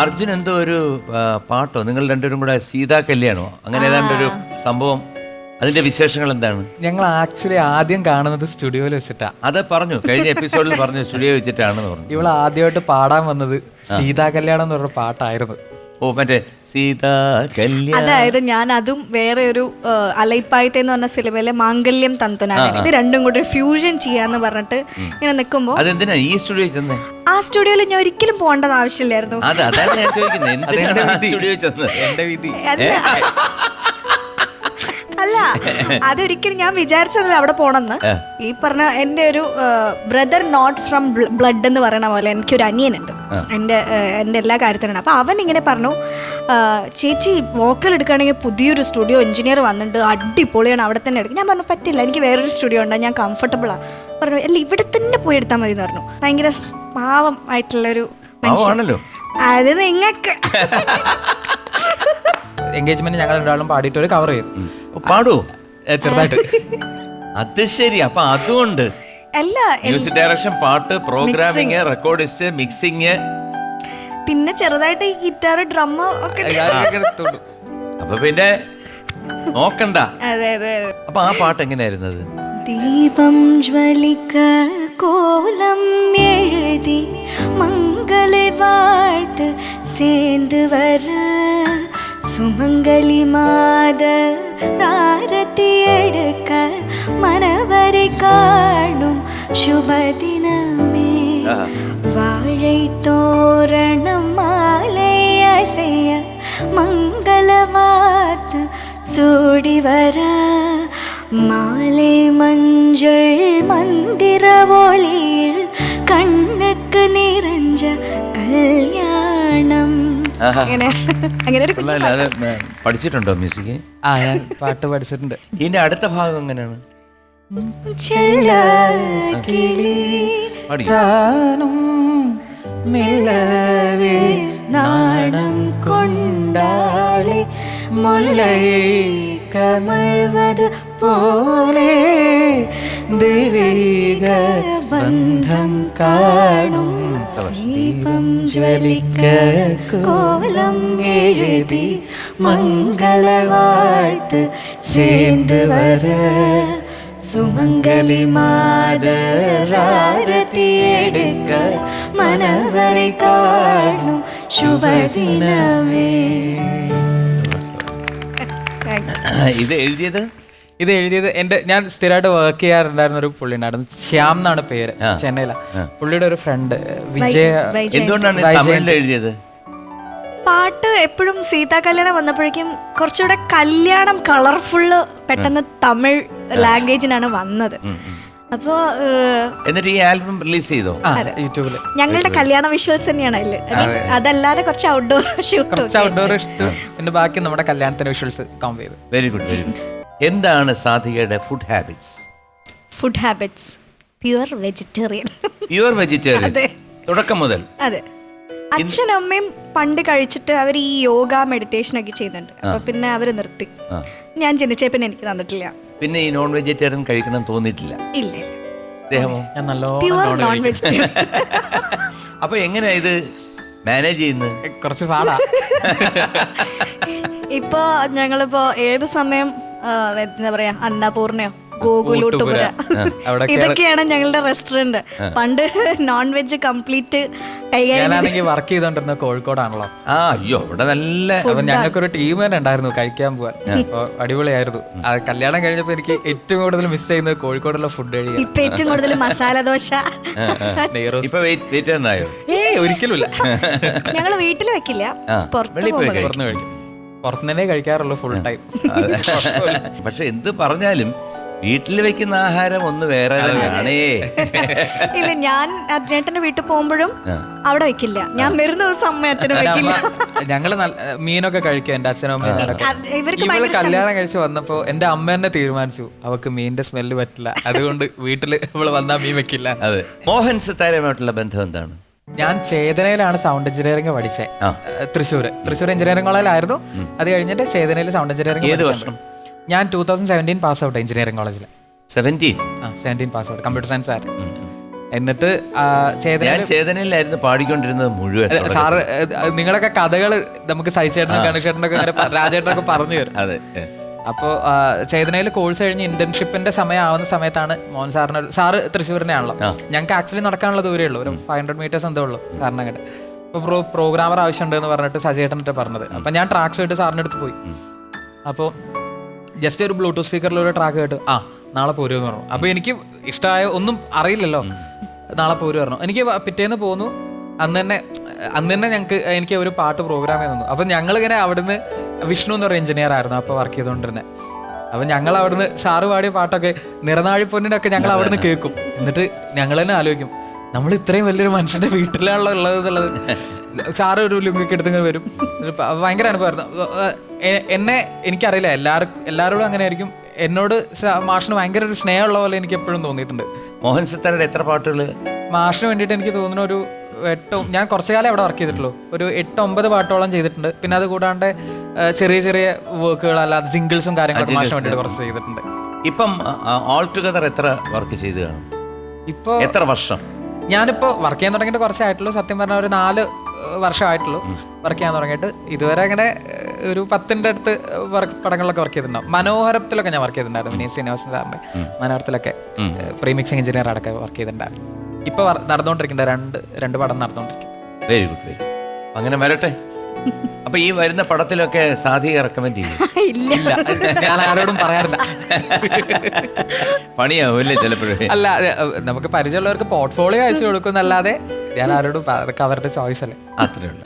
അർജുൻ എന്തോ ഒരു പാട്ടോ? നിങ്ങൾ രണ്ടുപേരും കൂടെ സീതാ കല്യാണോ? അങ്ങനെ ഏതാണ്ട് ഒരു സംഭവം. അതിന്റെ വിശേഷങ്ങൾ എന്താണ്? ഞങ്ങൾ ആക്ച്വലി ആദ്യം കാണുന്നത് സ്റ്റുഡിയോയിൽ വെച്ചിട്ടാ. അത് പറഞ്ഞു. കഴിഞ്ഞ എപ്പിസോഡിൽ പറഞ്ഞു സ്റ്റുഡിയോ വെച്ചിട്ടാണെന്ന് പറഞ്ഞു. ഇവൾ ആദ്യമായിട്ട് പാടാൻ വന്നത് സീതാ കല്യാണം എന്ന് പറഞ്ഞ പാട്ടായിരുന്നു. ഓ മറ്റേ സീതാ കല്യാണം അതായത് ഞാൻ അതും വേറെ ഒരു അലൈപ്പായത്തെ എന്ന് പറഞ്ഞ സിനിമയിലെ മാംഗല്യം തന്തനാണ്. ഇത് രണ്ടും കൂടി ഫ്യൂഷൻ ചെയ്യാന്ന് പറഞ്ഞിട്ട് ഇങ്ങനെ നിൽക്കുമ്പോൾ അതെന്തിനാ ഈ സ്റ്റുഡിയോ ചെന്ന്? ആ സ്റ്റുഡിയോയിൽ ഞാൻ ഒരിക്കലും പോകേണ്ടത് ആവശ്യമില്ലായിരുന്നു. അല്ല. അതൊരിക്കലും ഞാൻ വിചാരിച്ചതല്ല അവിടെ പോണെന്ന്. ഈ പറഞ്ഞ എന്റെ ഒരു ബ്രദർ നോട്ട് ഫ്രം ബ്ലഡ് എന്ന് പറയണ പോലെ എനിക്കൊരു അനിയനുണ്ട്. എന്റെ എന്റെ എന്റെ എല്ലാ കാര്യത്തിനാണ്. അപ്പോൾ അവൻ ഇങ്ങനെ പറഞ്ഞു ചേച്ചി വോക്കൽ എടുക്കുകയാണെങ്കിൽ പുതിയൊരു സ്റ്റുഡിയോ എഞ്ചിനീയർ വന്നിട്ടുണ്ട് അടിപൊളിയാണ് അവിടെ തന്നെ എടുക്കും. ഞാൻ പറഞ്ഞു പറ്റില്ല എനിക്ക് വേറൊരു സ്റ്റുഡിയോ ഉണ്ട് ഞാൻ കംഫർട്ടബിളാണ് പറഞ്ഞു അല്ല ഇവിടെ തന്നെ പോയി എടുത്താൽ മതി എന്ന് പറഞ്ഞു. ഭയങ്കര പാവം ആയിട്ടുള്ളൊരു അത് നിങ്ങൾക്ക്. എൻഗേജ്മെന്റ് ഞങ്ങൾ രണ്ടാളും പാടിയിട്ട് ഒരു കവർ ചെയ്യും. പാടൂ. ചെറുതായിട്ട്. അത് ശരി അപ്പൊ അതുകൊണ്ട് അല്ല മ്യൂസിക് ഡയറക്ഷൻ പാട്ട് പ്രോഗ്രാമിങ് റെക്കോർഡിസ്റ്റ് മിക്സിങ് പിന്നെ ചെറുതായിട്ട് ഈ ഗിറ്റാർ ഡ്രം ഒക്കെ ഞാനിങ്ങനെ തൊടു. അപ്പൊ പിന്നെ നോക്കണ്ട അതെ അതെ അതെ. അപ്പൊ ആ പാട്ട് എങ്ങനെയായിരുന്നത് ദീപം ജ്വലിക്ക കോലം എഴുതി മംഗള വാഴ്ത്ത് சேர்ந்து வர சுமங்கலி மாத ஆரத்தி எடுக்க மனவரை காணும் சுபதினமே ஆஹா. வாழை தோரணம் மாலை அசைய மங்கள வார்த்தை சூடி வர மாலை மஞ்சள் மந்திர ஒளியில் കണ്ണുക്ക് നിറഞ്ച കല്യാണം ആഹാ. അങ്ങനെ അങ്ങനെ ഒരു കുഞ്ഞു കൊള്ളാലോ. അത് മ- പഠിച്ചിട്ടുണ്ടോ മ്യൂസിക് ആ ഞാൻ പാട്ട് പഠിച്ചിട്ടുണ്ട് ഇതിന്റെ അടുത്ത ഭാഗം എങ്ങനെയാണ് கிளி தானும் நிலவே நாணம் கொண்டாளே முல்லையை கமழ்வது போலே தெய்வீக பந்தம் காணும் தீபம் ஜலிக்க கோலம் எழுதி மங்கள வாழ்த்து சேர்ந்து வர சுமங்கலி மாதராரதி எடுக்க மனவரை காணும் ശുഭദിനമേ ഇത് എഴുതിയത് ഇത് എഴുതിയത് എൻ്റെ ഞാൻ സ്ഥിരമായിട്ട് വർക്ക് ചെയ്യാറുണ്ടായിരുന്ന ഒരു പുള്ളി ഉണ്ടായിരുന്നു ശ്യാം എന്നാണ് പേര് ചെന്നൈയില പുള്ളിയുടെ ഒരു ഫ്രണ്ട് വിജയ എന്തുകൊണ്ടാണ് വൈജയന്തി. തമിഴിൽ എഴുതിയത് പാട്ട് എപ്പോഴും സീതാ കല്യാണം വന്നപ്പോഴേക്കും കുറച്ചുകൂടെ കല്യാണം കളർഫുള്ള് പെട്ടെന്ന് തമിഴ് ലാംഗ്വേജിനാണ് വന്നത്. അപ്പോ എന്നിട്ട് ഈ ആൽബം റിലീസ് ചെയ്തോ? യൂട്യൂബിൽ യൂട്യൂബിൽ. ഞങ്ങളുടെ കല്യാണ വിഷ്വൽസ് തന്നെയാണ് അതിൽ അതല്ലാതെ കുറച്ച് ഔട്ട്ഡോർ ഷൂട്ട് കുറച്ച് ഔട്ട്ഡോർ ഷൂട്ട് പിന്നെ ബാക്കി നമ്മുടെ കല്യാണത്തിന്റെ വിഷ്വൽസ് കൗണ്ട് ചെയ്തു. വെരി ഗുഡ് വെരി ഗുഡ് എന്താണ് സാധികയുടെ food habits food habits pure vegetarian pure vegetarian തുടക്കം മുതൽ. അതെ. അച്ഛനും അമ്മയും പണ്ട് കഴിച്ചിട്ട് അവർ ഈ യോഗ മെഡിറ്റേഷൻ ഒക്കെ ചെയ്യുന്നുണ്ട്. അപ്പൊ പിന്നെ അവർ നിർത്തി. ഞാൻ ജനിച്ചേ പിന്നെ എനിക്ക് തന്നിട്ടില്ല. പിന്നെ ഈ നോൺ വെജിറ്റേറിയൻ കഴിക്കണം തോന്നിയിട്ടില്ല. ഇല്ല അദ്ദേഹമോ ഞാൻ നല്ലോണം നോൺ നോൺ വെജിറ്റേറിയൻ അപ്പൊ എങ്ങനെയാ ഇത് മാനേജ് ചെയ്യുന്നത്? കുറച്ച് പാടാ. ഇപ്പോ ഞങ്ങളിപ്പോ ഏത് സമയം എന്താ പറയാ അന്നപൂർണയോ? ഗോകുലൂട്ടുപുര. ഇതൊക്കെയാണ് ഞങ്ങളുടെ റെസ്റ്റോറന്റ് പണ്ട് നോൺ വെജ് കംപ്ലീറ്റ് ഞാനാണെങ്കിൽ വർക്ക് ചെയ്തോണ്ടിരുന്ന കോഴിക്കോടാണല്ലോ. ആ അയ്യോ ഇവിടെ നല്ല ഞങ്ങൾക്കൊരു ടീം തന്നെ ഉണ്ടായിരുന്നു കഴിക്കാൻ പോവാൻ. അടിപൊളിയായിരുന്നു. കല്യാണം കഴിഞ്ഞപ്പോ എനിക്ക് ഏറ്റവും കൂടുതൽ മിസ് ചെയ്യുന്നത് കോഴിക്കോടുള്ള ഫുഡ് ഏറ്റവും കൂടുതൽ മസാല ദോശ. ഒരിക്കലും ഞങ്ങൾ വീട്ടിൽ വെക്കില്ല. പുറത്ത് കഴിക്കും. പുറത്തുനിന്നേ കഴിക്കാറുള്ളൂ ഫുൾ ടൈം പക്ഷെ എന്ത് പറഞ്ഞാലും വീട്ടിൽ വെക്കുന്ന ആഹാരം ഒന്ന് വേറെ തന്നെയാണേ ഇല്ല ഞാൻ അർജന്റിന്റെ വീട്ടിൽ പോകുമ്പോഴും അവിടെ വെക്കില്ല. ഞാൻ വരുന്ന ദിവസം അമ്മ അച്ഛനും വെക്കില്ല. ഞങ്ങൾ മീനൊക്കെ കഴിക്കും എന്റെ അച്ഛനും അമ്മയും കല്യാണം കഴിച്ച് വന്നപ്പോ എന്റെ അമ്മ തന്നെ തീരുമാനിച്ചു. അവക്ക് മീനിന്റെ സ്മെല്ല് പറ്റില്ല. അതുകൊണ്ട് വീട്ടിൽ ഇവൾ വന്നാ മീൻ വെക്കില്ല. അതെ. മോഹൻ സിത്താരമായിട്ടുള്ള ബന്ധം എന്താണ്? ഞാൻ ചേതനയിലാണ് സൗണ്ട് എഞ്ചിനീയറിംഗ് പഠിച്ചത്. തൃശ്ശൂർ തൃശ്ശൂർ എഞ്ചിനീയറിംഗ് കോളേജിലായിരുന്നു. അത് കഴിഞ്ഞിട്ട് ചേതനയിൽ സൗണ്ട് എഞ്ചിനീയറിംഗ് ഏത് വർഷം? ഞാൻ two thousand seventeen pass out engineering കോളേജിൽ സെവന്റീൻ ആ seventeen pass out computer science ആയിരുന്നു. എന്നിട്ട് ഞാൻ ചേതനയിൽ ചേതനയിലായിരുന്നു പാടിക്കൊണ്ടിരുന്നത് മുഴുവൻ സാറ് നിങ്ങളൊക്കെ കഥകൾ നമുക്ക് സൈചേട്ടനും ഗണേശേട്ടനൊക്കെ രാജേട്ടനൊക്കെ പറഞ്ഞു തരും. അതെ. അപ്പോൾ ചേതനയിൽ കോഴ്സ് കഴിഞ്ഞ് ഇന്റേൺഷിപ്പിന്റെ സമയമാവുന്ന സമയത്താണ് മോഹൻ സാറിന് സാറ് തൃശ്ശൂരിനെ ആണല്ലോ ഞങ്ങൾക്ക് ആക്ച്വലി നടക്കാനുള്ള ദൂരേ ഉള്ളൂ ഒരു ഫൈവ് ഹൺഡ്രഡ് മീറ്റേഴ്സ് എന്തോ ഉള്ളൂ സാറിന് അങ്ങോട്ട്. അപ്പോൾ പ്രോ പ്രോഗ്രാമർ ആവശ്യമുണ്ട് എന്ന് പറഞ്ഞിട്ട് സജേട്ടനിട്ട് പറഞ്ഞത്. അപ്പം ഞാൻ ട്രാക്ക് ആയിട്ട് സാറിന്റെ അടുത്ത് പോയി അപ്പോൾ ജസ്റ്റ് ഒരു ബ്ലൂടൂത്ത് സ്പീക്കറിൽ ഒരു ട്രാക്ക് കേട്ട് ആ നാളെ പോരുമെന്ന് പറഞ്ഞു. അപ്പോൾ എനിക്ക് ഇഷ്ടമായ ഒന്നും അറിയില്ലല്ലോ. നാളെ പോരു പറഞ്ഞു. എനിക്ക് പിറ്റേന്ന് പോന്നു. അന്ന് തന്നെ അന്ന് തന്നെ ഞങ്ങൾക്ക് എനിക്ക് ഒരു പാട്ട് പ്രോഗ്രാം തന്നു. അപ്പം ഞങ്ങളിങ്ങനെ അവിടുന്ന് വിഷ്ണു എന്ന് പറയുന്ന എഞ്ചിനീയർ ആയിരുന്നു അപ്പോൾ വർക്ക് ചെയ്തുകൊണ്ടിരുന്നത് അപ്പം ഞങ്ങൾ അവിടുന്ന് സാറ് പാടിയ പാട്ടൊക്കെ നിറനാഴി പൊന്നിനൊക്കെ ഞങ്ങൾ അവിടുന്ന് കേൾക്കും. എന്നിട്ട് ഞങ്ങൾ തന്നെ ആലോചിക്കും നമ്മൾ ഇത്രയും വലിയൊരു മനുഷ്യന്റെ വീട്ടിലാണല്ലോ ഉള്ളത് എന്നുള്ളത്. സാറ് ഒരു ലുങ്കിക്ക് എടുത്തിങ്ങനെ വരും. ഭയങ്കര അനുഭവമായിരുന്നു. എന്നെ എനിക്കറിയില്ല. എല്ലാവർക്കും എല്ലാവരോടും അങ്ങനെ ആയിരിക്കും എന്നോട് മാഷിന് ഭയങ്കര ഒരു സ്നേഹമുള്ള പോലെ എനിക്ക് എപ്പോഴും തോന്നിയിട്ടുണ്ട്. മോഹൻ സിത്താരയുടെ എത്ര പാട്ടുകൾ മാഷിന് വേണ്ടിയിട്ട് എനിക്ക് തോന്നുന്ന ഒരു എട്ട് ഞാൻ കുറച്ചു കാലം അവിടെ വർക്ക് ചെയ്തിട്ടുള്ളൂ. ഒരു എട്ട് ഒമ്പത് പാട്ടോളം ചെയ്തിട്ടുണ്ട്. പിന്നെ അത് കൂടാണ്ട് ചെറിയ ചെറിയ വർക്കുകൾ അല്ലാതെ സിംഗിൾസും കാര്യങ്ങളൊക്കെ മാഷിന് വേണ്ടിയിട്ട് കുറച്ച് ചെയ്തിട്ടുണ്ട്. ഇപ്പം ഓൾ ടുഗദർ എത്ര വർക്ക് ചെയ്ത് കാണും? ഇപ്പോൾ എത്ര വർഷം? ഞാനിപ്പോൾ വർക്ക് ചെയ്യാൻ തുടങ്ങിയിട്ട് കുറച്ചായിട്ടുള്ളൂ. സത്യം പറഞ്ഞാൽ ഒരു നാല് വർഷമായിട്ടുള്ളൂ വർക്ക് ചെയ്യാൻ തുടങ്ങിയിട്ട്. ഇതുവരെ അങ്ങനെ ഒരു പത്തിന്റെ അടുത്ത് വർക്ക് പടങ്ങളിലൊക്കെ വർക്ക് ചെയ്തിട്ടുണ്ടാവും മനോഹരത്തിലൊക്കെ ഞാൻ വർക്ക് ചെയ്തിട്ടുണ്ടായിരുന്നു വിനീത് ശ്രീനിവാസൻ സാറിന്റെ മനോഹരത്തിലൊക്കെ പ്രീമിക്സിംഗ് എഞ്ചിനീയർ അടക്കം വർക്ക് ചെയ്തിട്ടുണ്ടായിരുന്നു. ഇപ്പോൾ നടന്നുകൊണ്ടിരിക്കേണ്ട രണ്ട് രണ്ട് പടം നടന്നുകൊണ്ടിരിക്കും വെരി ഗുഡ് വെരി അങ്ങനെ വരട്ടെ. അപ്പൊ ഈ വരുന്ന പടത്തിലൊക്കെ സാധിക റെക്കമെൻഡ് ചെയ്യും. ഇല്ല. ഞാൻ ആരോടും പറയാറില്ല. പണിയാവും അല്ലേ ചിലപ്പോഴേ അല്ല നമുക്ക് പരിചയമുള്ളവർക്ക് പോർട്ട്ഫോളിയോ അയച്ചു കൊടുക്കുന്നല്ലാതെ ഞാൻ ആരോടും അവരുടെ ചോയ്സ് അല്ലേ? അത്രേ ഉള്ളൂ.